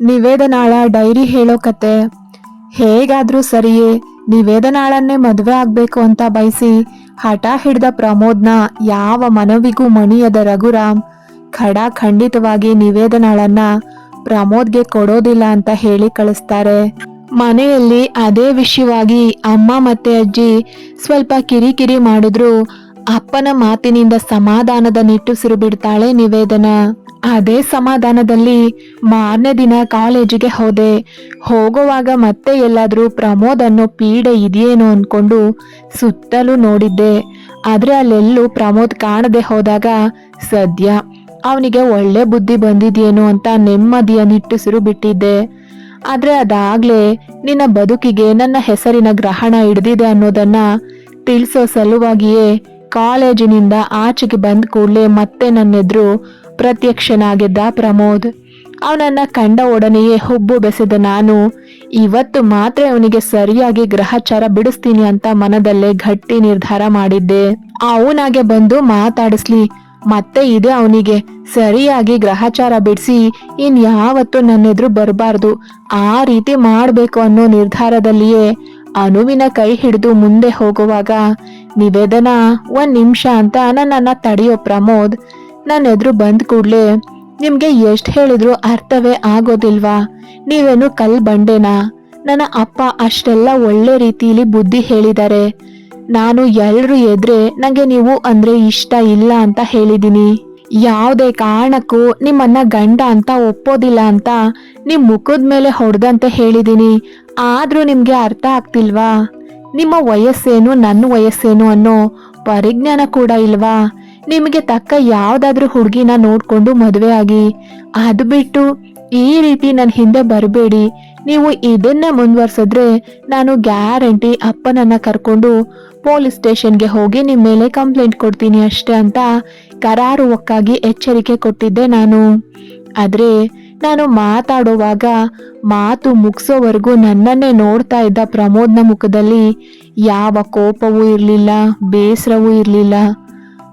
ನಿವೇದನಾಳ dairy ಹೇಳೋ ಕತೆ. ಹೇಗಾದ್ರೂ ಸರಿಯೇ, ನಿವೇದನಾಳನ್ನೇ ಮದುವೆ ಆಗ್ಬೇಕು ಅಂತ ಬಯಸಿ ಹಠ ಹಿಡ್ದ ಪ್ರಮೋದ್ನ ಯಾವ ಮನವಿಗೂ ಮಣಿಯದ ರಘುರಾಮ್ ಖಡ ಖಂಡಿತವಾಗಿ ನಿವೇದನಾಳನ್ನ ಪ್ರಮೋದ್ಗೆ ಕೊಡೋದಿಲ್ಲ ಅಂತ ಹೇಳಿ ಕಳಿಸ್ತಾರೆ. ಮನೆಯಲ್ಲಿ ಅದೇ ವಿಷಯವಾಗಿ ಅಮ್ಮ ಮತ್ತೆ ಅಜ್ಜಿ ಸ್ವಲ್ಪ ಕಿರಿಕಿರಿ ಮಾಡಿದ್ರು ಅಪ್ಪನ ಮಾತಿನಿಂದ ಸಮಾಧಾನದ ನಿಟ್ಟುಸಿರು ಬಿಡ್ತಾಳೆ ನಿವೇದನ. ಅದೇ ಸಮಾಧಾನದಲ್ಲಿ ಮಾರನೇ ದಿನ ಕಾಲೇಜಿಗೆ ಹೋದೆ. ಹೋಗುವಾಗ ಮತ್ತೆ ಎಲ್ಲಾದರೂ ಪ್ರಮೋದ್ ಅನ್ನೋ ಪೀಡೆ ಇದೆಯೇನೋ ಅನ್ಕೊಂಡು ಸುತ್ತಲೂ ನೋಡಿದ್ದೆ. ಆದರೆ ಅಲ್ಲೆಲ್ಲೂ ಪ್ರಮೋದ್ ಕಾಣದೆ ಹೋದಾಗ ಸದ್ಯ ಅವನಿಗೆ ಒಳ್ಳೆ ಬುದ್ಧಿ ಬಂದಿದೆಯೇನೋ ಅಂತ ನೆಮ್ಮದಿಯ ನಿಟ್ಟುಸಿರು ಬಿಟ್ಟಿದ್ದೆ. ಆದರೆ ಅದಾಗ್ಲೇ ನಿನ್ನ ಬದುಕಿಗೆ ನನ್ನ ಹೆಸರಿನ ಗ್ರಹಣ ಹಿಡಿದಿದೆ ಅನ್ನೋದನ್ನ ತಿಳಿಸೋ ಸಲುವಾಗಿಯೇ ಕಾಲೇಜಿನಿಂದ ಆಚೆಗೆ ಬಂದ ಕೂಡಲೇ ಮತ್ತೆ ನನ್ನೆದ್ರು ಪ್ರತ್ಯಕ್ಷನಾಗಿದ್ದ ಪ್ರಮೋದ್. ಅವನನ್ನ ಕಂಡ ಒಡನೆಯೇ ಹುಬ್ಬು ಬೆಸೆದ ನಾನು, ಇವತ್ತು ಮಾತ್ರ ಅವನಿಗೆ ಸರಿಯಾಗಿ ಗ್ರಹಚಾರ ಬಿಡಿಸ್ತೀನಿ ಅಂತ ಮನದಲ್ಲೇ ಗಟ್ಟಿ ನಿರ್ಧಾರ ಮಾಡಿದ್ದೆ. ಅವನಾಗೆ ಬಂದು ಮಾತಾಡಿಸ್ಲಿ, ಮತ್ತೆ ಇದೆ ಅವನಿಗೆ. ಸರಿಯಾಗಿ ಗ್ರಹಚಾರ ಬಿಡಿಸಿ ಇನ್ ಯಾವತ್ತೂ ನನ್ನೆದ್ರು ಬರಬಾರ್ದು. ಆ ರೀತಿ ಮಾಡಬೇಕು ಅನ್ನೋ ನಿರ್ಧಾರದಲ್ಲಿಯೇ ಅನುವಿನ ಕೈ ಹಿಡಿದು ಮುಂದೆ ಹೋಗುವಾಗ, ನಿವೇದನಾ, ಒಂದ್ ನಿಮಿಷ ಅಂತ ನನ್ನನ್ನು ತಡೆಯೋ ಪ್ರಮೋದ್ ನನ್ನ ಎದುರು ಬಂದ ಕೂಡಲೇ ನಿಮಗೆ ಎಷ್ಟು ಹೇಳಿದ್ರು ಅರ್ಥವೇ ಆಗೋದಿಲ್ವಾ? ನೀವೇನು ಕಲ್ ಬಂಡೆನಾ? ನನ್ನ ಅಪ್ಪ ಅಷ್ಟೆಲ್ಲ ಒಳ್ಳೆ ರೀತಿಯಲ್ಲಿ ಬುದ್ಧಿ ಹೇಳಿದ್ದಾರೆ. ನಾನು ಎಲ್ಲರೂ ಎದ್ರೆ ನನಗೆ ನೀವು ಅಂದ್ರೆ ಇಷ್ಟ ಇಲ್ಲ ಅಂತ ಹೇಳಿದ್ದೀನಿ ಯಾವುದೇ ಕಾರಣಕ್ಕೂ ನಿಮ್ಮನ್ನ ಗಂಡ ಅಂತ ಒಪ್ಪೋದಿಲ್ಲ ಅಂತ ನಿಮ್ಮ ಮುಖದ ಮೇಲೆ ಹೊಡೆದಂತೆ ಹೇಳಿದ್ದೀನಿ ಆದರೂ ನಿಮಗೆ ಅರ್ಥ ಆಗ್ತಿಲ್ವಾ? ನಿಮ್ಮ ವಯಸ್ಸೇನು ನನ್ನ ವಯಸ್ಸೇನು ಅನ್ನೋ ಪರಿಜ್ಞಾನ ಕೂಡ ಇಲ್ವಾ? ನಿಮಗೆ ತಕ್ಕ ಯಾವ್ದಾದ್ರೂ ಹುಡುಗಿನ ನೋಡ್ಕೊಂಡು ಮದುವೆ ಆಗಿ. ಅದು ಬಿಟ್ಟು ಈ ರೀತಿ ನನ್ನ ಹಿಂದೆ ಬರಬೇಡಿ. ನೀವು ಇದನ್ನ ಮುಂದುವರ್ಸಿದ್ರೆ ನಾನು ಗ್ಯಾರಂಟಿ ಅಪ್ಪನನ್ನ ಕರ್ಕೊಂಡು ಪೊಲೀಸ್ ಸ್ಟೇಷನ್ಗೆ ಹೋಗಿ ನಿಮ್ಮ ಮೇಲೆ ಕಂಪ್ಲೇಂಟ್ ಕೊಡ್ತೀನಿ ಅಷ್ಟೇ ಅಂತ ಕರಾರುವಕ್ಕಾಗಿ ಎಚ್ಚರಿಕೆ ಕೊಟ್ಟಿದ್ದೆ ನಾನು. ಆದ್ರೆ ನಾನು ಮಾತಾಡುವಾಗ ಮಾತು ಮುಗಿಸೋವರೆಗೂ ನನ್ನನ್ನೇ ನೋಡ್ತಾ ಇದ್ದ ಪ್ರಮೋದ್ನ ಮುಖದಲ್ಲಿ ಯಾವ ಕೋಪವೂ ಇರಲಿಲ್ಲ, ಬೇಸರವೂ ಇರಲಿಲ್ಲ.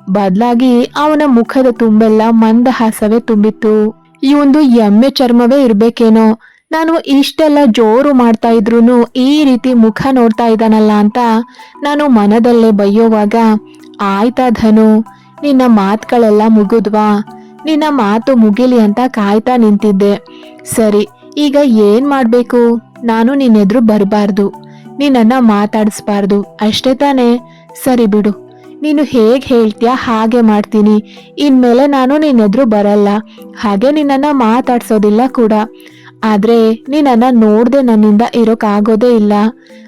ಬದಲಾಗಿ ಅವನ ಮುಖದ ತುಂಬೆಲ್ಲ ಮಂದಹಾಸವೇ ತುಂಬಿತ್ತು. ಈ ಒಂದು ಎಮ್ಮೆ ಚರ್ಮವೇ ಇರ್ಬೇಕೇನೋ? ನಾನು ಇಷ್ಟೆಲ್ಲ ಜೋರು ಮಾಡ್ತಾ ಇದ್ರು ಈ ರೀತಿ ಮುಖ ನೋಡ್ತಾ ಇದ್ದಾನಲ್ಲ ಅಂತ ನಾನು ಮನದಲ್ಲೇ ಬೈಯೋವಾಗ, ಆಯ್ತಾ ಧನು, ನಿನ್ನ ಮಾತುಗಳೆಲ್ಲ ಮುಗಿದ್ವಾ? ನಿನ್ನ ಮಾತು ಮುಗಿಲಿ ಅಂತ ಕಾಯ್ತಾ ನಿಂತಿದ್ದೆ. ಸರಿ, ಈಗ ಏನ್ ಮಾಡಬೇಕು? ನಾನು ನಿನ್ನೆದ್ರು ಬರಬಾರ್ದು. ನಿನ್ನನ್ನು ಮಾತಾಡಿಸ್ಬಾರ್ದು. ಅಷ್ಟೇ ತಾನೇ? ಸರಿ ಬಿಡು. ನೀನು ಹೇಗೆ ಹೇಳ್ತೀಯ? ಹಾಗೆ ಮಾಡ್ತೀನಿ. ಇನ್ಮೇಲೆ ನಾನು ನಿನ್ನೆದ್ರು ಬರಲ್ಲ. ಹಾಗೆ ನಿನ್ನನ್ನು ಮಾತಾಡ್ಸೋದಿಲ್ಲ ಕೂಡ. ಆದ್ರೆ ನೀನನ್ನು ನೋಡದೆ ನನ್ನಿಂದ ಇರೋಕ್ಕಾಗೋದೇ ಇಲ್ಲ.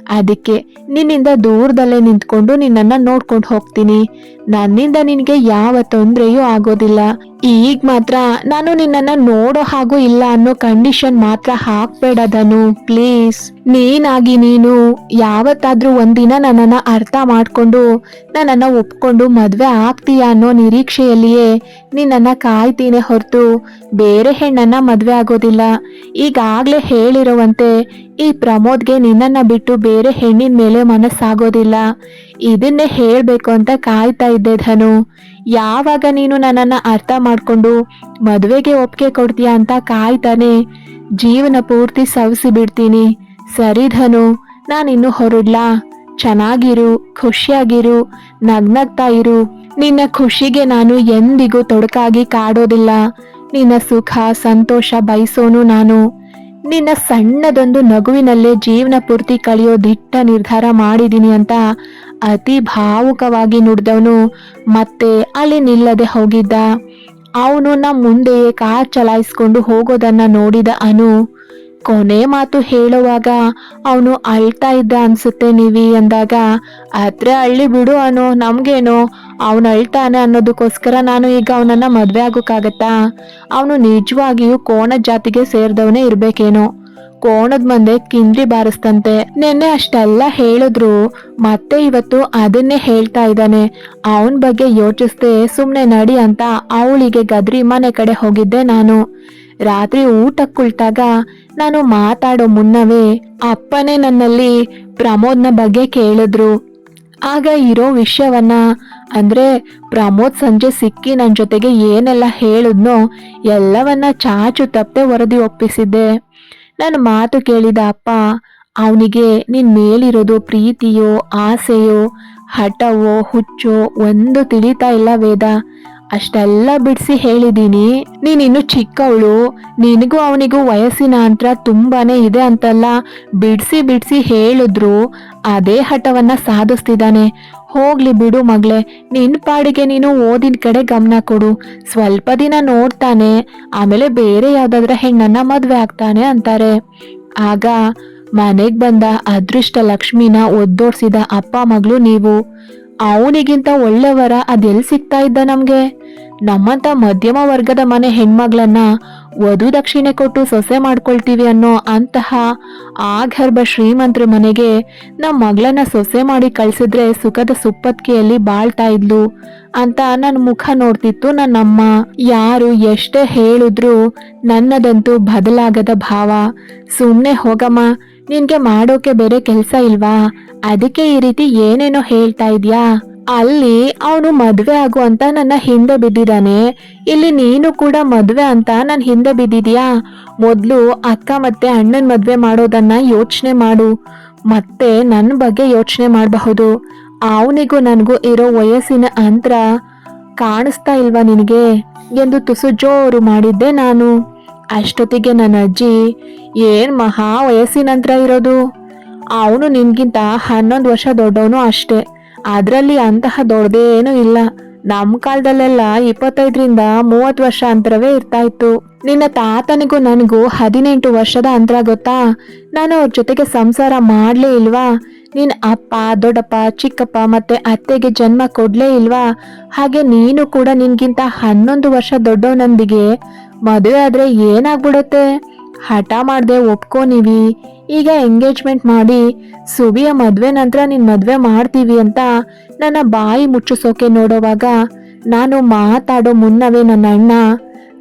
ಅದಕ್ಕೆ ನಿನ್ನಿಂದ ದೂರದಲ್ಲೇ ನಿಂತ್ಕೊಂಡು ನಿನ್ನನ್ನು ನೋಡ್ಕೊಂಡು ಹೋಗ್ತೀನಿ. ನನ್ನಿಂದ ನಿನಗೆ ಯಾವ ತೊಂದರೆಯೂ ಆಗೋದಿಲ್ಲ. ಈಗ ಮಾತ್ರ ನಾನು ನಿನ್ನನ್ನು ನೋಡೋ ಹಾಗೂ ಇಲ್ಲ ಅನ್ನೋ ಕಂಡೀಷನ್ ಮಾತ್ರ ಹಾಕ್ಬೇಡ ಧನು ಪ್ಲೀಸ್ ನೀನಾಗಿ ನೀನು ಯಾವತ್ತಾದ್ರೂ ಒಂದಿನ ನನ್ನನ್ನ ಅರ್ಥ ಮಾಡ್ಕೊಂಡು ನನ್ನನ್ನ ಒಪ್ಕೊಂಡು ಮದುವೆ ಆಗ್ತೀಯ ಅನ್ನೋ ನಿರೀಕ್ಷೆಯಲ್ಲಿಯೇ ನಿನ್ನನ್ನ ಕಾಯ್ತೀನಿ ಹೊರತು ಬೇರೆ ಹೆಣ್ಣನ್ನ ಮದುವೆ ಆಗೋದಿಲ್ಲ. ಈಗಾಗ್ಲೇ ಹೇಳಿರುವಂತೆ ಈ ಪ್ರಮೋದ್ಗೆ ನಿನ್ನನ್ನ ಬಿಟ್ಟು ಬೇರೆ ಹೆಣ್ಣಿನ ಮೇಲೆ ಮನಸ್ಸಾಗೋದಿಲ್ಲ. ಇದನ್ನೇ ಹೇಳಬೇಕು ಅಂತ ಕಾಯ್ತಾ ಇದ್ದೆ ಧನು. ಯಾವಾಗ ನೀನು ನನ್ನನ್ನ ಅರ್ಥ ಮಾಡ್ಕೊಂಡು ಮದುವೆಗೆ ಒಪ್ಪಿಗೆ ಕೊಡ್ತೀಯಾ ಅಂತ ಕಾಯ್ತಾನೆ. ಜೀವನ ಪೂರ್ತಿ ಸವಿಸಿ ಬಿಡ್ತೀನಿ. ಸರಿ ಧನು, ನಾನಿನ್ನು ಹೊರಡ್ಲಾ. ಚೆನ್ನಾಗಿರು, ಖುಷಿಯಾಗಿರು, ನಗ್ನಗ್ತಾ ಇರು. ನಿನ್ನ ಖುಷಿಗೆ ನಾನು ಎಂದಿಗೂ ತೊಡಕಾಗಿ ಕಾಡೋದಿಲ್ಲ. ನಿನ್ನ ಸುಖ, ಸಂತೋಷ ಬಯಸೋನು ನಾನು. ನಿನ್ನ ಸಣ್ಣದೊಂದು ನಗುವಿನಲ್ಲೇ ಜೀವನ ಪೂರ್ತಿ ಕಳೆಯೋ ದಿಟ್ಟ ನಿರ್ಧಾರ ಮಾಡಿದ್ದೀನಿ ಅಂತ ಅತಿ ಭಾವುಕವಾಗಿ ನುಡಿದವನು ಮತ್ತೆ ಅಲ್ಲಿ ನಿಲ್ಲದೆ ಹೋಗಿದ್ದ. ಅವನು ನಮ್ಮ ಮುಂದೆಯೇ ಕಾರ್ ಚಲಾಯಿಸ್ಕೊಂಡು ಹೋಗೋದನ್ನ ನೋಡಿದ ಅನು ಕೊನೆ ಮಾತು ಹೇಳುವಾಗ ಅವನು ಅಳ್ತಾ ಇದ್ದ ಅನ್ಸುತ್ತೆ ನೀವಿ ಅಂದಾಗ, ಆದ್ರೆ ಅಳ್ಳಿ ಬಿಡು ಅನು, ನಮ್ಗೇನು? ಅವನು ಅಳ್ತಾನೆ ಅನ್ನೋದಕ್ಕೋಸ್ಕರ ನಾನು ಈಗ ಅವನನ್ನ ಮದ್ವೆ ಆಗೋಕ್ಕಾಗತ್ತಾ? ಅವನು ನಿಜವಾಗಿಯೂ ಕೋಣ ಜಾತಿಗೆ ಸೇರಿದವನೇ ಇರ್ಬೇಕೇನೋ? ಕೋಣದ ಮುಂದೆ ಕಿಂದ್ರಿ ಬಾರಿಸ್ತಂತೆ. ನೆನ್ನೆ ಅಷ್ಟೆಲ್ಲ ಹೇಳಿದ್ರು, ಮತ್ತೆ ಇವತ್ತು ಅದನ್ನೇ ಹೇಳ್ತಾ ಇದ್ದಾನೆ. ಅವನ ಬಗ್ಗೆ ಯೋಚಿಸ್ದೆ ಸುಮ್ಮನೆ ನಡಿ ಅಂತ ಅವಳಿಗೆ ಗದ್ರಿ ಮನೆ ಕಡೆ ಹೋಗಿದ್ದೆ ನಾನು. ರಾತ್ರಿ ಊಟಕ್ಕೆ ಕುಳಿತಾಗ ನಾನು ಮಾತಾಡೋ ಮುನ್ನವೇ ಅಪ್ಪನೇ ನನ್ನಲ್ಲಿ ಪ್ರಮೋದ್ನ ಬಗ್ಗೆ ಕೇಳಿದ್ರು. ಆಗ ಇರೋ ವಿಷಯವನ್ನ, ಅಂದ್ರೆ ಪ್ರಮೋದ್ ಸಂಜೆ ಸಿಕ್ಕಿ ನನ್ನ ಜೊತೆಗೆ ಏನೆಲ್ಲ ಹೇಳಿದ್ನೋ ಎಲ್ಲವನ್ನ ಚಾಚು ತಪ್ಪದೆ ವರದಿ ಒಪ್ಪಿಸಿದ್ದೆ. ನನ್ನ ಮಾತು ಕೇಳಿದ ಅಪ್ಪ, ಅವನಿಗೆ ನಿನ್ ಮೇಲಿರೋದು ಪ್ರೀತಿಯೋ, ಆಸೆಯೋ, ಹಠವೋ, ಹುಚ್ಚೋ ಒಂದು ತಿಳಿತಾ ಇಲ್ಲ ವೇದ. ಅಷ್ಟೆಲ್ಲ ಬಿಡಿಸಿ ಹೇಳಿದ್ದೀನಿ ನೀನಿನ್ನು ಚಿಕ್ಕವಳು, ನಿನಗೂ ಅವನಿಗೂ ವಯಸ್ಸಿನ ಅಂತರ ತುಂಬಾನೇ ಇದೆ ಅಂತಲ್ಲ ಬಿಡಿಸಿ ಬಿಡಿಸಿ ಹೇಳಿದ್ರು, ಅದೇ ಹಠವನ್ನ ಸಾಧಿಸ್ತಿದ್ದಾನೆ. ಹೋಗ್ಲಿ ಬಿಡು ಮಗಳೇ ನಿನ್ನ ಪಾಡಿಗೆ ನೀನು ಓದಿನ ಕಡೆ ಗಮನ ಕೊಡು, ಸ್ವಲ್ಪ ದಿನ ನೋಡ್ತಾನೆ, ಆಮೇಲೆ ಬೇರೆ ಯಾವ್ದಾದ್ರ ಹೆಣ್ಣನ್ನ ಮದ್ವೆ ಆಗ್ತಾನೆ ಅಂತಾರೆ. ಆಗ ಮನೆಗೆ ಬಂದ ಅದೃಷ್ಟ ಲಕ್ಷ್ಮಿನ ಒದ್ದೋಡ್ಸಿದ ಅಪ್ಪ ಮಗಳು ನೀವು ಅವನಿಗಿಂತ ಒಳ್ಳೆಯವರ ಅದೆಲ್ಲಿ ಸಿಗ್ತಾ ಇದ್ದ ನಮಗೆ? ನಮ್ಮಂಥ ಮಧ್ಯಮ ವರ್ಗದ ಮನೆ ಹೆಣ್ಮಗ್ಳನ್ನ ವಧು ದಕ್ಷಿಣೆ ಕೊಟ್ಟು ಸೊಸೆ ಮಾಡ್ಕೊಳ್ತೀವಿ ಅನ್ನೋ ಅಂತಹ ಆಗರ್ಭ ಶ್ರೀಮಂತರ ಮನೆಗೆ ನಮ್ಮ ಮಗಳನ್ನ ಸೊಸೆ ಮಾಡಿ ಕಳ್ಸಿದ್ರೆ ಸುಖದ ಸುಪ್ಪತ್ಕೆಯಲ್ಲಿ ಬಾಳ್ತಾ ಇದ್ಲು ಅಂತ ನನ್ನ ಮುಖ ನೋಡ್ತಿತ್ತು ನನ್ನಮ್ಮ ಯಾರು ಎಷ್ಟೇ ಹೇಳಿದ್ರು ನನ್ನದಂತೂ ಬದಲಾಗದ ಭಾವ. ಸುಮ್ಮನೆ ಹೋಗಮ್ಮ, ನಿನ್ಗೆ ಮಾಡೋಕೆ ಬೇರೆ ಕೆಲಸ ಇಲ್ವಾ? ಅದಕ್ಕೆ ಈ ರೀತಿ ಏನೇನೋ ಹೇಳ್ತಾ ಇದ್ಯಾ? ಅಲ್ಲಿ ಅವನು ಮದುವೆ ಆಗು ಅಂತ ನನ್ನ ಹಿಂದೆ ಬಿದ್ದಿದ್ದಾನೆ. ಇಲ್ಲಿ ನೀನು ಕೂಡ ಮದುವೆ ಅಂತ ನನ್ನ ಹಿಂದೆ ಬಿದ್ದಿದ್ಯಾ? ಮೊದಲು ಅಕ್ಕ ಮತ್ತೆ ಅಣ್ಣನ ಮದುವೆ ಮಾಡೋದನ್ನ ಯೋಚನೆ ಮಾಡು. ಮತ್ತೆ ನನ್ನ ಬಗ್ಗೆ ಯೋಚನೆ ಮಾಡಬಹುದು. ಅವನಿಗೂ ನನಗೂ ಇರೋ ವಯಸ್ಸಿನ ಅಂತರ ಕಾಣಿಸ್ತಾ ಇಲ್ವಾ ನಿನಗೆ? ಎಂದು ತುಸು ಜೋರು ಮಾಡಿದ್ದೆ ನಾನು. ಅಷ್ಟೊತ್ತಿಗೆ ನನ್ನ ಅಜ್ಜಿ, ಏನು ಮಹಾ ವಯಸ್ಸಿನಂತರ ಇರೋದು? ಅವನು ನಿನಗಿಂತ ಹನ್ನೊಂದು ವರ್ಷ ದೊಡ್ಡವನು ಅಷ್ಟೇ. ಅದರಲ್ಲಿ ಅಂತಹ ದೊಡ್ಡದೇನೂ ಇಲ್ಲ. ನಮ್ಮ ಕಾಲದಲ್ಲೆಲ್ಲ ಇಪ್ಪತ್ತೈದರಿಂದ ಮೂವತ್ತು ವರ್ಷ ಅಂತರವೇ ಇರ್ತಾ ಇತ್ತು ನಿನ್ನ ತಾತನಿಗೂ ನನಗೂ ಹದಿನೆಂಟು ವರ್ಷದ ಅಂತರ ಗೊತ್ತಾ? ನಾನು ಅವ್ರ ಜೊತೆಗೆ ಸಂಸಾರ ಮಾಡ್ಲೇ ಇಲ್ವಾ? ನಿನ್ನ ಅಪ್ಪ, ದೊಡ್ಡಪ್ಪ, ಚಿಕ್ಕಪ್ಪ ಮತ್ತೆ ಅತ್ತೆಗೆ ಜನ್ಮ ಕೊಡ್ಲೇ ಇಲ್ವಾ? ಹಾಗೆ ನೀನು ಕೂಡ ನಿನ್ಗಿಂತ ಹನ್ನೊಂದು ವರ್ಷ ದೊಡ್ಡವನೊಂದಿಗೆ ಮದುವೆ ಆದ್ರೆ ಏನಾಗ್ಬಿಡುತ್ತೆ? ಹಠ ಮಾಡ್ದೆ ಒಪ್ಕೋ ನೀವಿ ಈಗ ಎಂಗೇಜ್ಮೆಂಟ್ ಮಾಡಿ ಸುಬಿಯ ಮದುವೆ ನಂತರ ನಿನ್ ಮದುವೆ ಮಾಡ್ತೀವಿ ಅಂತ ನನ್ನ ಬಾಯಿ ಮುಚ್ಚಿಸೋಕೆ ನೋಡೋವಾಗ ನಾನು ಮಾತಾಡೋ ಮುನ್ನವೇ ನನ್ನ ಅಣ್ಣ.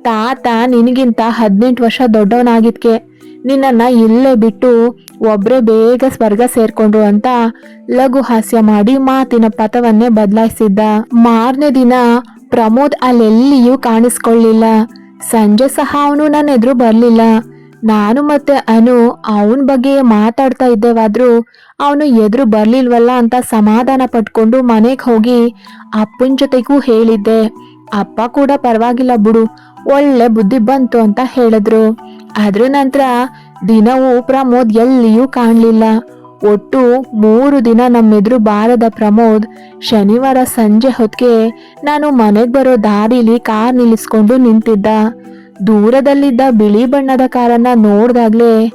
ತಾತ ನಿನಗಿಂತ ಹದಿನೆಂಟು ವರ್ಷ ದೊಡ್ಡವನಾಗಿದ್ಕೆ ನಿನ್ನನ್ನು ಇಲ್ಲೇ ಬಿಟ್ಟು ಒಬ್ಬರೇ ಬೇಗ ಸ್ವರ್ಗ ಸೇರ್ಕೊಂಡ್ರು ಅಂತ ಲಘು ಹಾಸ್ಯ ಮಾಡಿ ಮಾತಿನ ಪಥವನ್ನೇ ಬದಲಾಯಿಸಿದ್ದ. ಮಾರನೇ ದಿನ ಪ್ರಮೋದ್ ಅಲ್ಲೆಲ್ಲಿಯೂ ಕಾಣಿಸ್ಕೊಳ್ಳಿಲ್ಲ. ಸಂಜೆ ಸಹ ಅವನು ನನ್ನ ಎದುರು ಬರ್ಲಿಲ್ಲ. ನಾನು ಮತ್ತೆ ಅನು ಅವನ ಬಗ್ಗೆ ಮಾತಾಡ್ತಾ ಇದ್ದೇವಾದ್ರೂ ಅವನು ಎದುರು ಬರ್ಲಿಲ್ವಲ್ಲ ಅಂತ ಸಮಾಧಾನ ಪಟ್ಕೊಂಡು ಮನೆಗೆ ಹೋಗಿ ಅಪ್ಪನ ಜೊತೆಗೂ ಹೇಳಿದ್ದೆ. ಅಪ್ಪ ಕೂಡ ಪರವಾಗಿಲ್ಲ ಬಿಡು, ಒಳ್ಳೆ ಬುದ್ಧಿ ಬಂತು ಅಂತ ಹೇಳಿದ್ರು. ಅದ್ರ ನಂತರ ದಿನವೂ ಪ್ರಮೋದ್ ಎಲ್ಲಿಯೂ ಕಾಣಲಿಲ್ಲ. ಒಟ್ಟು ಮೂರು ದಿನ ನಮ್ಮೆದುರು ಬಾರದ ಪ್ರಮೋದ್ ಶನಿವಾರ ಸಂಜೆ ಹೊತ್ತಿಗೆ ನಾನು ಮನೆಗೆ ಬರೋ ದಾರಿಲಿ ಕಾರ್ ನಿಲ್ಲಿಸ್ಕೊಂಡು ನಿಂತಿದ್ದ. ದೂರದಲ್ಲಿದ್ದ ಬಿಳಿ ಬಣ್ಣದ ಕಾರನ್ನ ನೋಡ್ದಾಗ್ಲೇ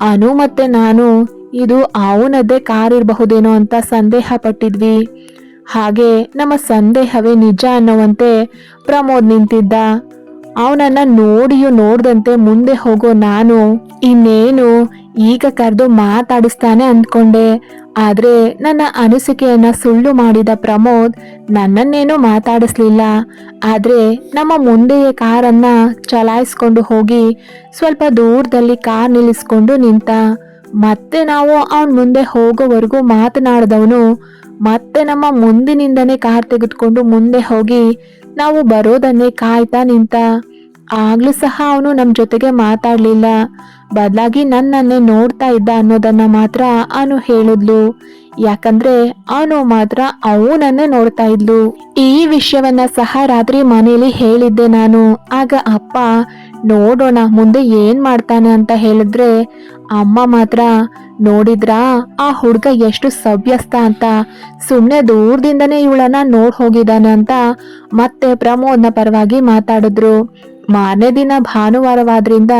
ಅನು ಮತ್ತೆ ನಾನು, ಇದು ಅವನದ್ದೇ ಕಾರ್ ಇರಬಹುದೇನೋ ಅಂತ ಸಂದೇಹ ಪಟ್ಟಿದ್ವಿ ಹಾಗೆ ನಮ್ಮ ಸಂದೇಹವೇ ನಿಜ ಅನ್ನುವಂತೆ ಪ್ರಮೋದ್ ನಿಂತಿದ್ದ. ಅವನನ್ನ ನೋಡಿಯೂ ನೋಡ್ದಂತೆ ಮುಂದೆ ಹೋಗೋ ನಾನು, ಇನ್ನೇನು ಈಗ ಕರೆದು ಮಾತಾಡಿಸ್ತಾನೆ ಅಂದ್ಕೊಂಡೆ. ಆದ್ರೆ ನನ್ನ ಅನಿಸಿಕೆಯನ್ನ ಸುಳ್ಳು ಮಾಡಿದ ಪ್ರಮೋದ್ ನನ್ನನ್ನೇನು ಮಾತಾಡಿಸ್ಲಿಲ್ಲ. ಆದ್ರೆ ನಮ್ಮ ಮುಂದೆಯೇ ಕಾರನ್ನ ಚಲಾಯಿಸ್ಕೊಂಡು ಹೋಗಿ ಸ್ವಲ್ಪ ದೂರದಲ್ಲಿ ಕಾರ್ ನಿಲ್ಲಿಸ್ಕೊಂಡು ನಿಂತ, ಮತ್ತೆ ನಾವು ಅವನ್ ಮುಂದೆ ಹೋಗೋವರೆಗೂ ಮಾತನಾಡದವನು, ಮತ್ತೆ ನಮ್ಮ ಮುಂದಿನಿಂದನೇ ಕಾರ್ ತೆಗೆದುಕೊಂಡು ಮುಂದೆ ಹೋಗಿ ನಾವು ಬರೋದನ್ನೇ ಕಾಯ್ತಾ ನಿಂತ. ಆಗ್ಲೂ ಸಹ ಅವನು ನಮ್ಮ ಜೊತೆಗೆ ಮಾತಾಡ್ಲಿಲ್ಲ. ಬದಲಾಗಿ ನನ್ನನ್ನೇ ನೋಡ್ತಾ ಇದ್ದ ಅನ್ನೋದನ್ನ ಮಾತ್ರ ಅವನು ಹೇಳಿದ್ಲು. ಯಾಕಂದ್ರೆ ಅವನು ಮಾತ್ರ ಅವನನ್ನೇ ನೋಡ್ತಾ ಇದ್ಲು. ಈ ವಿಷಯವನ್ನ ಸಹ ರಾತ್ರಿ ಮನೆಯಲ್ಲಿ ಹೇಳಿದ್ದೆ ನಾನು. ಆಗ ಅಪ್ಪ, ನೋಡೋಣ, ಮುಂದೆ ಏನ್ ಮಾಡ್ತಾನೆ ಅಂತ ಹೇಳಿದ್ರೆ, ಅಮ್ಮ ಮಾತ್ರ, ನೋಡಿದ್ರಾ, ಆ ಹುಡುಗ ಎಷ್ಟು ಸಭ್ಯಸ್ತ ಅಂತ ಸುಮ್ಮನೆ ದೂರದಿಂದನೇ ಇವಳನ್ನ ನೋಡ್ ಹೋಗಿದ್ದಾನೆ ಅಂತ ಮತ್ತೆ ಪ್ರಮೋದ್ನ ಪರವಾಗಿ ಮಾತಾಡಿದ್ರು. ಮಾರನೇ ದಿನ ಭಾನುವಾರವಾದ್ರಿಂದ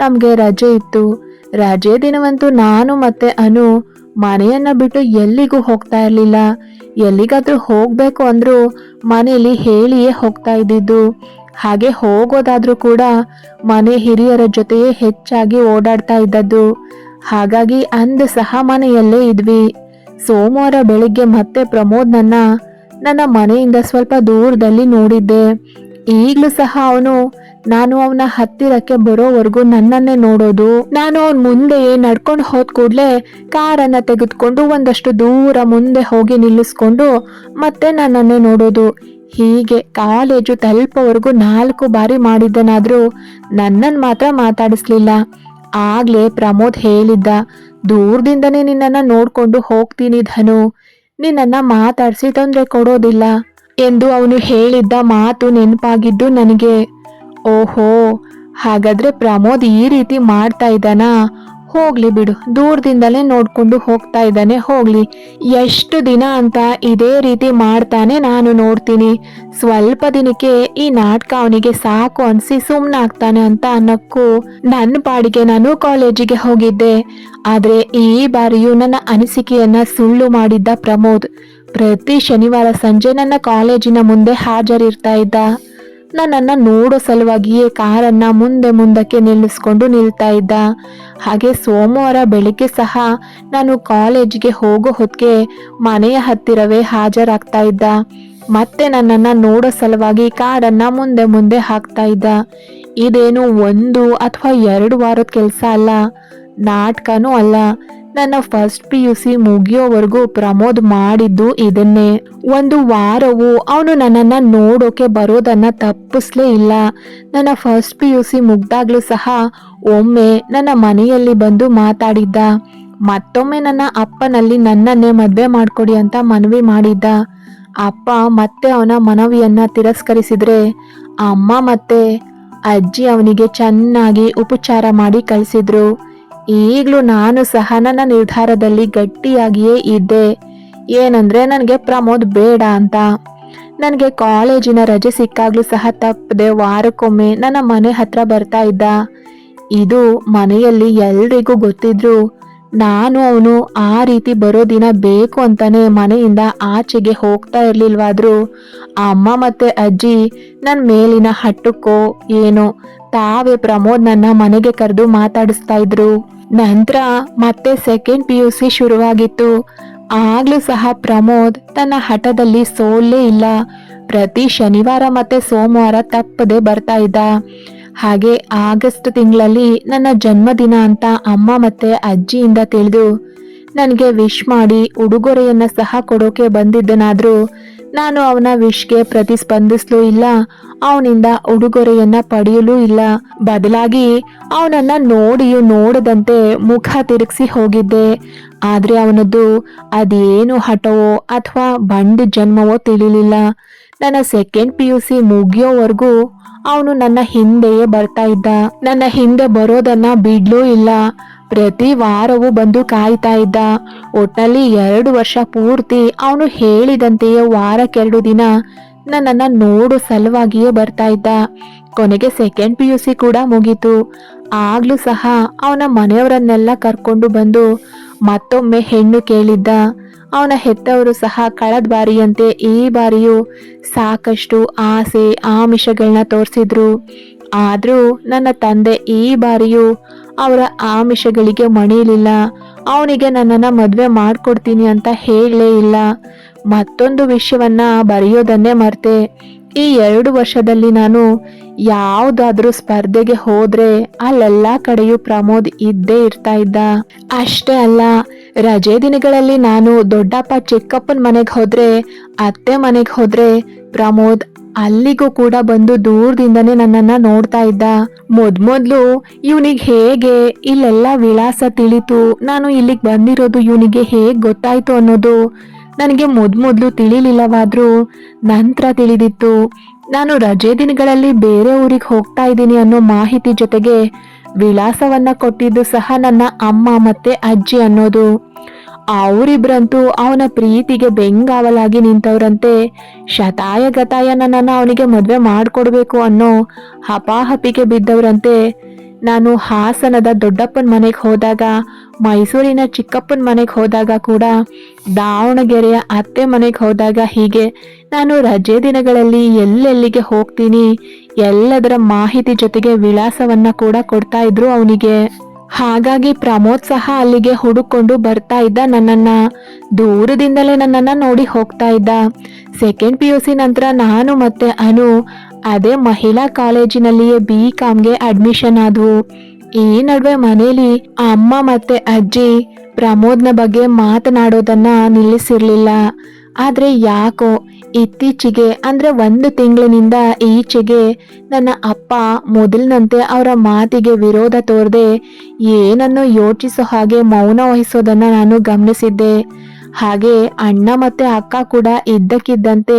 ನಮಗೆ ರಜೆ ಇತ್ತು. ರಜೆ ದಿನವಂತೂ ನಾನು ಮತ್ತೆ ಅನು ಮನೆಯನ್ನ ಬಿಟ್ಟು ಎಲ್ಲಿಗೂ ಹೋಗ್ತಾ ಇರಲಿಲ್ಲ. ಎಲ್ಲಿಗಾದ್ರೂ ಹೋಗಬೇಕು ಅಂದರೂ ಮನೆಯಲ್ಲಿ ಹೇಳಿಯೇ ಹೋಗ್ತಾ ಇದ್ದಿದ್ದು. ಹಾಗೆ ಹೋಗೋದಾದ್ರೂ ಕೂಡ ಮನೆ ಹಿರಿಯರ ಜೊತೆಯೇ ಹೆಚ್ಚಾಗಿ ಓಡಾಡ್ತಾ ಇದ್ದದ್ದು. ಹಾಗಾಗಿ ಅಂದು ಸಹ ಮನೆಯಲ್ಲೇ ಇದ್ವಿ. ಸೋಮವಾರ ಬೆಳಿಗ್ಗೆ ಮತ್ತೆ ಪ್ರಮೋದ್ ನನ್ನ ನನ್ನ ಮನೆಯಿಂದ ಸ್ವಲ್ಪ ದೂರದಲ್ಲಿ ನೋಡಿದ್ದೆ. ಈಗ್ಲೂ ಸಹ ಅವನು, ನಾನು ಅವನ ಹತ್ತಿರಕ್ಕೆ ಬರೋವರೆಗೂ ನನ್ನನ್ನೇ ನೋಡೋದು. ನಾನು ಅವನ್ ಮುಂದೆ ನಡ್ಕೊಂಡು ಹೋದ ಕೂಡಲೇ ಕಾರನ್ನ ತೆಗೆದುಕೊಂಡು ಒಂದಷ್ಟು ದೂರ ಮುಂದೆ ಹೋಗಿ ನಿಲ್ಲಿಸ್ಕೊಂಡು ಮತ್ತೆ ನನ್ನನ್ನೇ ನೋಡೋದು. ಹೀಗೆ ಕಾಲೇಜು ತಲುಪೋವರೆಗೂ ನಾಲ್ಕು ಬಾರಿ ಮಾಡಿದ್ದನಾದರೂ ನನ್ನನ್ನು ಮಾತ್ರ ಮಾತಾಡಿಸ್ಲಿಲ್ಲ. ಆಗ್ಲೇ ಪ್ರಮೋದ್ ಹೇಳಿದ್ದ, ದೂರದಿಂದನೇ ನಿನ್ನನ್ನ ನೋಡ್ಕೊಂಡು ಹೋಗ್ತೀನಿ ಧನು. ನಿನ್ನನ್ನು ಮಾತಾಡಿಸಿ ತೊಂದರೆ ಕೊಡೋದಿಲ್ಲ. ಎಂದು ಅವನು ಹೇಳಿದ್ದ ಮಾತು ನೆನಪಾಗಿದ್ದು ನನಗೆ, ಓಹೋ, ಹಾಗಾದ್ರೆ ಪ್ರಮೋದ್ ಈ ರೀತಿ ಮಾಡ್ತಾ ಇದ್ದಾನಾ? ಹೋಗ್ಲಿ ಬಿಡು, ದೂರದಿಂದಲೇ ನೋಡ್ಕೊಂಡು ಹೋಗ್ತಾ ಇದ್ದಾನೆ, ಹೋಗ್ಲಿ. ಎಷ್ಟು ದಿನ ಅಂತ ಇದೇ ರೀತಿ ಮಾಡ್ತಾನೆ ನಾನು ನೋಡ್ತೀನಿ. ಸ್ವಲ್ಪ ದಿನಕ್ಕೆ ಈ ನಾಟಕ ಅವನಿಗೆ ಸಾಕು ಅನ್ಸಿ ಸುಮ್ಮನಾಗ್ತಾನೆ ಅಂತ ಅನ್ನಕ್ಕೂ ನನ್ನ ಪಾಡಿಗೆ ನಾನು ಕಾಲೇಜಿಗೆ ಹೋಗಿದ್ದೆ. ಆದ್ರೆ ಈ ಬಾರಿಯೂ ನನ್ನ ಅನಿಸಿಕೆಯನ್ನ ಸುಳ್ಳು ಮಾಡಿದ್ದ ಪ್ರಮೋದ್. ಪ್ರತಿ ಶನಿವಾರ ಸಂಜೆ ನನ್ನ ಕಾಲೇಜಿನ ಮುಂದೆ ಹಾಜರಿರ್ತಾ ಇದ್ದ. ನನ್ನನ್ನ ನೋಡೋ ಸಲುವಾಗಿಯೇ ಕಾರನ್ನ ಮುಂದೆ ಮುಂದಕ್ಕೆ ನಿಲ್ಲಿಸ್ಕೊಂಡು ನಿಲ್ತಾ ಇದ್ದ. ಹಾಗೆ ಸೋಮವಾರ ಬೆಳಿಗ್ಗೆ ಸಹ ನಾನು ಕಾಲೇಜಿಗೆ ಹೋಗೋ ಹೊತ್ತಿಗೆ ಮನೆಯ ಹತ್ತಿರವೇ ಹಾಜರಾಗ್ತಾ ಇದ್ದ. ಮತ್ತೆ ನನ್ನನ್ನ ನೋಡೋ ಸಲುವಾಗಿ ಕಾರನ್ನ ಮುಂದೆ ಮುಂದೆ ಹಾಕ್ತಾ ಇದ್ದ. ಇದೇನು ಒಂದು ಅಥವಾ ಎರಡು ವಾರದ ಕೆಲಸ ಅಲ್ಲ. ನಾಟಕನೂ ಅಲ್ಲ. ನನ್ನ ಫಸ್ಟ್ ಪಿ ಯು ಸಿ ಮುಗಿಯೋವರೆಗೂ ಪ್ರಮೋದ್ ಮಾಡಿದ್ದು ಇದನ್ನೇ. ಒಂದು ವಾರವು ಅವನು ನನ್ನನ್ನ ನೋಡೋಕೆ ಬರೋದನ್ನ ತಪ್ಪಿಸ್ಲೇ ಇಲ್ಲ. ನನ್ನ ಫಸ್ಟ್ ಪಿ ಯು ಸಿ ಮುಗ್ದಾಗ್ಲೂ ಸಹ ಒಮ್ಮೆ ನನ್ನ ಮನೆಯಲ್ಲಿ ಬಂದು ಮಾತಾಡಿದ್ದ. ಮತ್ತೊಮ್ಮೆ ನನ್ನ ಅಪ್ಪನಲ್ಲಿ ನನ್ನನ್ನೇ ಮದುವೆ ಮಾಡ್ಕೊಡಿ ಅಂತ ಮನವಿ ಮಾಡಿದ್ದ. ಅಪ್ಪ ಮತ್ತೆ ಅವನ ಮನವಿಯನ್ನ ತಿರಸ್ಕರಿಸಿದ್ರೆ ಅಮ್ಮ ಮತ್ತೆ ಅಜ್ಜಿ ಅವನಿಗೆ ಚೆನ್ನಾಗಿ ಉಪಚಾರ ಮಾಡಿ ಕಳಿಸಿದ್ರು. ಈಗಲೂ ನಾನು ಸಹ ನನ್ನ ನಿರ್ಧಾರದಲ್ಲಿ ಗಟ್ಟಿಯಾಗಿಯೇ ಇದ್ದೆ. ಏನಂದ್ರೆ ನನಗೆ ಪ್ರಮೋದ್ ಬೇಡ ಅಂತ. ನನಗೆ ಕಾಲೇಜಿನ ರಜೆ ಸಿಕ್ಕಾಗ್ಲೂ ಸಹ ತಪ್ಪದೆ ವಾರಕ್ಕೊಮ್ಮೆ ನನ್ನ ಮನೆ ಹತ್ರ ಬರ್ತಾ ಇದ್ದ. ಇದು ಮನೆಯಲ್ಲಿ ಎಲ್ರಿಗೂ ಗೊತ್ತಿದ್ರು. ನಾನು ಅವನು ಆ ರೀತಿ ಬರೋ ದಿನ ಬೇಕು ಅಂತಾನೆ ಮನೆಯಿಂದ ಆಚೆಗೆ ಹೋಗ್ತಾ ಇರ್ಲಿಲ್ವಾದ್ರು. ಅಮ್ಮ ಮತ್ತೆ ಅಜ್ಜಿ ನನ್ನ ಮೇಲಿನ ಹಟ್ಟಕ್ಕೋ ಏನೋ. ತಾವೇ ಪ್ರಮೋದ್ ನನ್ನ ಮನೆಗೆ ಕರೆದು ಮಾತಾಡಿಸ್ತಾ ಇದ್ರು. ನಂತರ ಮತ್ತೆ ಸೆಕೆಂಡ್ ಪಿ ಯು ಸಿ ಶುರುವಾಗಿತ್ತು. ಆಗ್ಲೂ ಸಹ ಪ್ರಮೋದ್ ತನ್ನ ಹಠದಲ್ಲಿ ಸೋಲೇ ಇಲ್ಲ. ಪ್ರತಿ ಶನಿವಾರ ಮತ್ತೆ ಸೋಮವಾರ ತಪ್ಪದೆ ಬರ್ತಾ ಇದ್ದ. ಹಾಗೆ ಆಗಸ್ಟ್ ತಿಂಗಳಲ್ಲಿ ನನ್ನ ಜನ್ಮದಿನ ಅಂತ ಅಮ್ಮ ಮತ್ತೆ ಅಜ್ಜಿಯಿಂದ ತಿಳಿದು, ನನಗೆ ವಿಶ್ ಮಾಡಿ ಉಡುಗೊರೆಯನ್ನ ಸಹ ಕೊಡೋಕೆ ಬಂದಿದ್ದನಾದ್ರೂ ನಾನು ಅವನ ವಿಶ್ಗೆ ಪ್ರತಿಸ್ಪಂದಿಸ್ಲೂ ಇಲ್ಲ, ಅವನಿಂದ ಉಡುಗೊರೆಯನ್ನ ಪಡೆಯಲೂ ಇಲ್ಲ. ಬದಲಾಗಿ ಅವನನ್ನ ನೋಡಿಯೂ ನೋಡದಂತೆ ಮುಖ ತಿರುಗಿಸಿ ಹೋಗಿದ್ದೆ. ಆದ್ರೆ ಅವನದ್ದು ಅದೇನು ಹಠವೋ ಅಥವಾ ಬಂಡ್ ಜನ್ಮವೋ ತಿಳಿಲಿಲ್ಲ. ನನ್ನ ಸೆಕೆಂಡ್ ಪಿ ಯು ಸಿ ಮುಗಿಯೋವರೆಗೂ ಅವನು ನನ್ನ ಹಿಂದೆಯೇ ಬರ್ತಾ ಇದ್ದ. ನನ್ನ ಹಿಂದೆ ಬರೋದನ್ನ ಬಿಡ್ಲೂ ಇಲ್ಲ. ಪ್ರತಿ ವಾರವೂ ಬಂದು ಕಾಯ್ತಾ ಇದ್ದ. ಒಟ್ನಲ್ಲಿ ಎರಡು ವರ್ಷ ಪೂರ್ತಿ ಅವನು ಹೇಳಿದಂತೆಯೇ ವಾರಕ್ಕೆರಡು ದಿನ ನನ್ನನ್ನ ನೋಡು ಸಲುವಾಗಿಯೇ ಬರ್ತಾ ಇದ್ದ. ಕೊನೆಗೆ ಸೆಕೆಂಡ್ ಪಿ ಯು ಸಿ ಕೂಡ ಮುಗೀತು. ಆಗ್ಲೂ ಸಹ ಅವನ ಮನೆಯವರನ್ನೆಲ್ಲ ಕರ್ಕೊಂಡು ಬಂದು ಮತ್ತೊಮ್ಮೆ ಹೆಣ್ಣು ಕೇಳಿದ್ದ. ಅವನ ಹೆತ್ತವರು ಸಹ ಕಳೆದ ಬಾರಿಯಂತೆ ಈ ಬಾರಿಯೂ ಸಾಕಷ್ಟು ಆಸೆ ಆಮಿಷಗಳನ್ನ ತೋರಿಸಿದ್ರು. ಆದರೂ ನನ್ನ ತಂದೆ ಈ ಬಾರಿಯೂ ಅವರ ಆಮಿಷಗಳಿಗೆ ಮಣಿಯಲಿಲ್ಲ. ಅವನಿಗೆ ನನ್ನನ್ನು ಮದುವೆ ಮಾಡಿಕೊಡ್ತೀನಿ ಅಂತ ಹೇಳಲೇ ಇಲ್ಲ. ಮತ್ತೊಂದು ವಿಷಯವನ್ನ ಬರೆಯೋದನ್ನೇ ಮರ್ತೆ. ಈ ಎರಡು ವರ್ಷದಲ್ಲಿ ನಾನು ಯಾವುದಾದ್ರೂ ಸ್ಪರ್ಧೆಗೆ ಹೋದ್ರೆ ಅಲ್ಲೆಲ್ಲ ಕಡೆಯೂ ಪ್ರಮೋದ್ ಇದ್ದೇ ಇರ್ತಾ ಇದ್ದ. ಅಷ್ಟೇ ಅಲ್ಲ, ರಜೆ ದಿನಗಳಲ್ಲಿ ನಾನು ದೊಡ್ಡಪ್ಪ ಚಿಕ್ಕಪ್ಪನ ಮನೆಗೆ ಹೋದ್ರೆ, ಅತ್ತೆ ಮನೆಗೆ ಹೋದ್ರೆ ಪ್ರಮೋದ್ ಅಲ್ಲಿಗೂ ಕೂಡ ಬಂದು ದೂರದಿಂದನೇ ನನ್ನನ್ನ ನೋಡ್ತಾ ಇದ್ದ. ಮೊದ್ಮೊದ್ಲು ಇವನಿಗೆ ಹೇಗೆ ಇಲ್ಲೆಲ್ಲ ವಿಳಾಸ ತಿಳಿತು, ನಾನು ಇಲ್ಲಿಗೆ ಬಂದಿರೋದು ಇವನಿಗೆ ಹೇಗೆ ಗೊತ್ತಾಯ್ತು ಅನ್ನೋದು ನನಗೆ ಮೊದ್ಮೊದ್ಲು ತಿಳಿಲಿಲ್ಲವಾದ್ರೂ ನಂತರ ತಿಳಿದಿತ್ತು. ನಾನು ರಜೆ ದಿನಗಳಲ್ಲಿ ಬೇರೆ ಊರಿಗೆ ಹೋಗ್ತಾ ಇದ್ದೀನಿ ಅನ್ನೋ ಮಾಹಿತಿ ಜೊತೆಗೆ ವಿಳಾಸವನ್ನ ಕೊಟ್ಟಿದ್ದು ಸಹ ನನ್ನ ಅಮ್ಮ ಮತ್ತೆ ಅಜ್ಜಿ ಅನ್ನೋದು. ಅವರಿಬ್ರಂತೂ ಅವನ ಪ್ರೀತಿಗೆ ಬೆಂಗಾವಲಾಗಿ ನಿಂತವ್ರಂತೆ. ಶತಾಯ ಗತಾಯ ನನ್ನನ್ನು ಅವನಿಗೆ ಮದುವೆ ಮಾಡಿಕೊಡ್ಬೇಕು ಅನ್ನೋ ಹಪಾಹಪಿಗೆ ಬಿದ್ದವರಂತೆ. ನಾನು ಹಾಸನದ ದೊಡ್ಡಪ್ಪನ ಮನೆಗೆ ಹೋದಾಗ, ಮೈಸೂರಿನ ಚಿಕ್ಕಪ್ಪನ ಮನೆಗೆ ಹೋದಾಗ ಕೂಡ, ದಾವಣಗೆರೆಯ ಅತ್ತೆ ಮನೆಗೆ ಹೋದಾಗ ಹೀಗೆ ನಾನು ರಜೆ ದಿನಗಳಲ್ಲಿ ಎಲ್ಲೆಲ್ಲಿಗೆ ಹೋಗ್ತೀನಿ, ಎಲ್ಲದರ ಮಾಹಿತಿ ಜೊತೆಗೆ ವಿಳಾಸವನ್ನು ಕೂಡ ಕೊಡ್ತಾ ಇದ್ರು ಅವನಿಗೆ. ಹಾಗಾಗಿ ಪ್ರಮೋದ್ ಸಹ ಅಲ್ಲಿಗೆ ಹುಡುಕೊಂಡು ಬರ್ತಾ ಇದ್ದ ನನ್ನನ್ನ. ದೂರದಿಂದಲೇ ನನ್ನನ್ನ ನೋಡಿ ಹೋಗ್ತಾ ಇದ್ದ. ಸೆಕೆಂಡ್ ಪಿ ಯು ಸಿ ನಂತರ ನಾನು ಮತ್ತೆ ಅನು, ಅದೇ ಮಹಿಳಾ ಕಾಲೇಜಿನಲ್ಲಿಯೇ ಬಿ ಕಾಮ್ಗೆ ಅಡ್ಮಿಷನ್ ಆದವು. ಈ ನಡುವೆ ಮನೇಲಿ ಅಮ್ಮ ಮತ್ತೆ ಅಜ್ಜಿ, ಪ್ರಮೋದ್ನ ಬಗ್ಗೆ ಮಾತನಾಡೋದನ್ನ ನಿಲ್ಲಿಸಿರ್ಲಿಲ್ಲ. ಆದರೆ ಯಾಕೋ ಇತ್ತೀಚೆಗೆ, ಅಂದರೆ ಒಂದು ತಿಂಗಳಿನಿಂದ ಈಚೆಗೆ ನನ್ನ ಅಪ್ಪ ಮೊದಲಿನಂತೆ ಅವರ ಮಾತಿಗೆ ವಿರೋಧ ತೋರದೆ ಏನನ್ನು ಯೋಚಿಸೋ ಹಾಗೆ ಮೌನ ವಹಿಸೋದನ್ನು ನಾನು ಗಮನಿಸಿದ್ದೆ. ಹಾಗೆ ಅಣ್ಣ ಮತ್ತೆ ಅಕ್ಕ ಕೂಡ ಇದ್ದಕ್ಕಿದ್ದಂತೆ,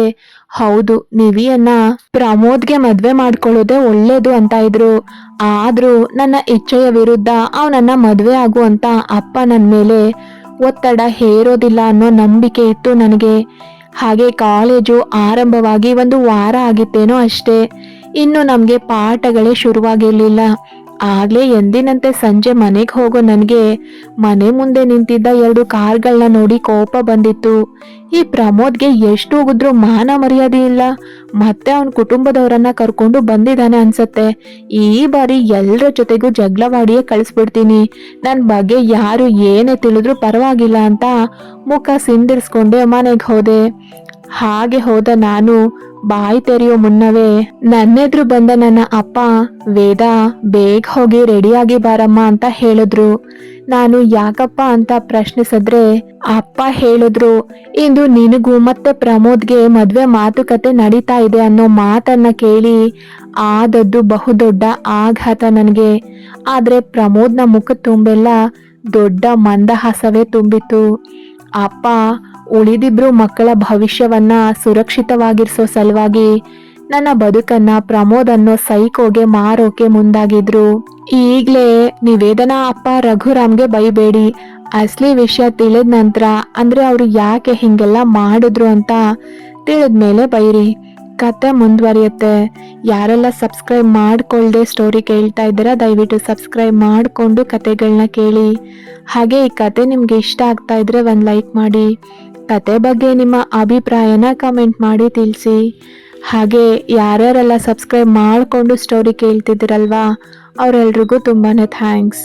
ಹೌದು, ನಿವಿಯನ್ನ ಪ್ರಮೋದ್ಗೆ ಮದ್ವೆ ಮಾಡ್ಕೊಳ್ಳೋದೇ ಒಳ್ಳೇದು ಅಂತ ಇದ್ರು. ಆದ್ರೂ ನನ್ನ ಇಚ್ಛೆಯ ವಿರುದ್ಧ ಅವನನ್ನ ಮದ್ವೆ ಆಗುವಂತ ಅಪ್ಪ ನನ್ನ ಮೇಲೆ ಒತ್ತಡ ಹೇರೋದಿಲ್ಲ ಅನ್ನೋ ನಂಬಿಕೆ ಇತ್ತು ನನಗೆ. ಹಾಗೆ ಕಾಲೇಜು ಆರಂಭವಾಗಿ ಒಂದು ವಾರ ಆಗಿತ್ತೇನೋ ಅಷ್ಟೇ. ಇನ್ನು ನಮಗೆ ಪಾಠಗಳೇ ಶುರುವಾಗಿರ್ಲಿಲ್ಲ. ಆಗ್ಲೇ ಎಂದಿನಂತೆ ಸಂಜೆ ಮನೆಗೆ ಹೋಗೋ ನನಗೆ ಮನೆ ಮುಂದೆ ನಿಂತಿದ್ದ ಎರಡು ಕಾರ್ಗಳನ್ನ ನೋಡಿ ಕೋಪ ಬಂದಿತ್ತು. ಈ ಪ್ರಮೋದ್ಗೆ ಎಷ್ಟು ಹೋಗಿದ್ರು ಮಾನ ಮರ್ಯಾದೆ ಇಲ್ಲ. ಮತ್ತೆ ಅವನ ಕುಟುಂಬದವರನ್ನ ಕರ್ಕೊಂಡು ಬಂದಿದ್ದಾನೆ ಅನ್ಸತ್ತೆ. ಈ ಬಾರಿ ಎಲ್ಲರ ಜೊತೆಗೂ ಜಗಳವಾಡಿಯೇ ಕಳಿಸ್ಬಿಡ್ತೀನಿ. ನನ್ನ ಬಗ್ಗೆ ಯಾರು ಏನೇ ತಿಳಿದ್ರು ಪರವಾಗಿಲ್ಲ ಅಂತ ಮುಖ ಸಿಂದಿರ್ಸ್ಕೊಂಡೆ ಮನೆಗೆ ಹೋದೆ. ಹಾಗೆ ಹೋದ ನಾನು ಬಾಯಿ ತೆರೆಯೋ ಮುನ್ನವೇ, ನನ್ನೆದ್ರು ಬಂದ ನನ್ನ ಅಪ್ಪ, ವೇದ, ಬೇಗ ಹೋಗಿ ರೆಡಿಯಾಗಿ ಬಾರಮ್ಮ ಅಂತ ಹೇಳಿದ್ರು. ನಾನು ಯಾಕಪ್ಪ ಅಂತ ಪ್ರಶ್ನಿಸಿದ್ರೆ, ಅಪ್ಪ ಹೇಳಿದ್ರು, ಇಂದು ನಿನಗೂ ಮತ್ತೆ ಪ್ರಮೋದ್ಗೆ ಮದುವೆ ಮಾತುಕತೆ ನಡೀತಾ ಇದೆ ಅನ್ನೋ ಮಾತನ್ನ ಕೇಳಿ, ಆದದ್ದು ಬಹುದೊಡ್ಡ ಆಘಾತ ನನಗೆ. ಆದ್ರೆ ಪ್ರಮೋದ್ನ ಮುಖ ತುಂಬೆಲ್ಲ ದೊಡ್ಡ ಮಂದಹಾಸವೇ ತುಂಬಿತ್ತು. ಅಪ್ಪ ಉಳಿದಿಬ್ರು ಮಕ್ಕಳ ಭವಿಷ್ಯವನ್ನ ಸುರಕ್ಷಿತವಾಗಿರಿಸೋ ಸಲುವಾಗಿ ನನ್ನ ಬದುಕನ್ನ ಪ್ರಮೋದ್ ಅನ್ನೋ ಸೈಕೋಗೆ ಮಾರೋಕೆ ಮುಂದಾಗಿದ್ರು. ಈಗ್ಲೇ ನಿವೇದನಾ ಅಪ್ಪ ರಘುರಾಮ್ಗೆ ಬೈಬೇಡಿ. ಅಸಲಿ ವಿಷಯ ತಿಳಿದ ನಂತರ ಅಂದ್ರೆ ಅವ್ರು ಯಾಕೆ ಹಿಂಗೆಲ್ಲ ಮಾಡಿದ್ರು ಅಂತ ತಿಳಿದ್ಮೇಲೆ ಬೈರಿ. ಕತೆ ಮುಂದುವರಿಯುತ್ತೆ. ಯಾರೆಲ್ಲ ಸಬ್ಸ್ಕ್ರೈಬ್ ಮಾಡ್ಕೊಳ್ದೆ ಸ್ಟೋರಿ ಕೇಳ್ತಾ ಇದ್ದೀರಾ, ದಯವಿಟ್ಟು ಸಬ್ಸ್ಕ್ರೈಬ್ ಮಾಡಿಕೊಂಡು ಕತೆಗಳನ್ನ ಕೇಳಿ. ಹಾಗೆ ಈ ಕತೆ ನಿಮ್ಗೆ ಇಷ್ಟ ಆಗ್ತಾ ಇದ್ರೆ ಒಂದು ಲೈಕ್ ಮಾಡಿ. ಕತೆ ಬಗ್ಗೆ ನಿಮ್ಮ ಅಭಿಪ್ರಾಯನ ಕಮೆಂಟ್ ಮಾಡಿ ತಿಳಿಸಿ. ಹಾಗೆ ಯಾರ್ಯಾರೆಲ್ಲ ಸಬ್ಸ್ಕ್ರೈಬ್ ಮಾಡಿಕೊಂಡು ಸ್ಟೋರಿ ಕೇಳ್ತಿದ್ದೀರಲ್ವಾ, ಅವರೆಲ್ರಿಗೂ ತುಂಬಾ ಥ್ಯಾಂಕ್ಸ್